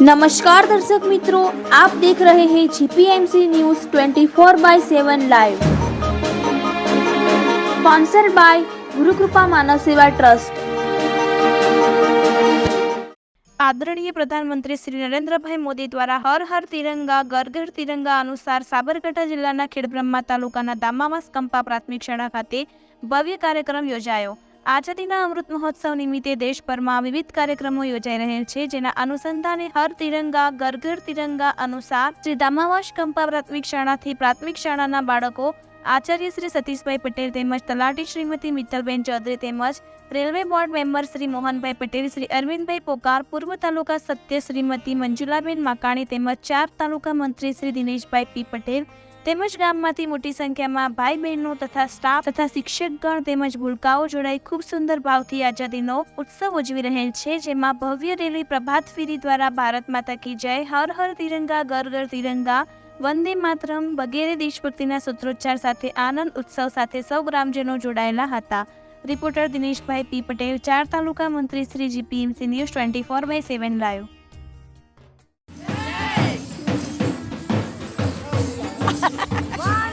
નમસ્કાર દર્શક મિત્રો આપ દેખ રહે હે GPMC news 24 by seven live sponsor by Gurukripa Manav Seva trust આદરણીય પ્રધાનમંત્રી શ્રી નરેન્દ્રભાઈ મોદી દ્વારા હર હર તિરંગા ઘર ઘર તિરંગા અનુસાર સાબરકાંઠા જિલ્લાના ખેડબ્રહ્મા તાલુકાના દામાવાસ કંપા પ્રાથમિક શાળા ખાતે ભવ્ય કાર્યક્રમ યોજાયો. આઝાદીના અમૃત મહોત્સવ નિમિત્તે દેશભરમાં વિવિધ કાર્યક્રમો યોજાઈ રહ્યા છે, જેના અનુસંધાને હર તિરંગા, ઘર ઘર તિરંગા અનુસાર શ્રી દામાવાસ કંપા પ્રાથમિક શાળાથી પ્રાથમિક શાળાના બાળકો આચાર્ય શ્રી સતીશભાઈ પટેલ તેમજ તલાટી શ્રીમતી મિત્તલબેન ચૌધરી તેમજ railway board member Shri Mohanbhai Patel, Shri Arvindbhai Pokar, પૂર્વ તાલુકા સત્ય શ્રીમતી મંજુલાબેન માકાણી તેમજ ચાર તાલુકા મંત્રી શ્રી દિનેશભાઈ પી પટેલ તેમજ ગામમાંથી મોટી સંખ્યામાં ભાઈ બહેનો તથા સ્ટાફ તથા શિક્ષકગણ તેમજ ભૂલકાઓ જોડાઈ ખૂબ સુંદર ભાવથી આઝાદીનો ઉત્સવ ઉજવી રહેલ છે, જેમાં ભવ્ય રેલી પ્રભાત ફેરી દ્વારા ભારત માતા કી જય, હર હર તિરંગા ઘર ઘર તિરંગા વંદે માતરમ વગેરે દેશભક્તિના સૂત્રોચ્ચાર સાથે આનંદ ઉત્સવ સાથે સૌ ગ્રામજનો જોડાયેલા હતા રિપોર્ટર દિનેશભાઈ પી પટેલ, ચાર તાલુકા મંત્રી Shri GPMC news twenty four by seven live Wow!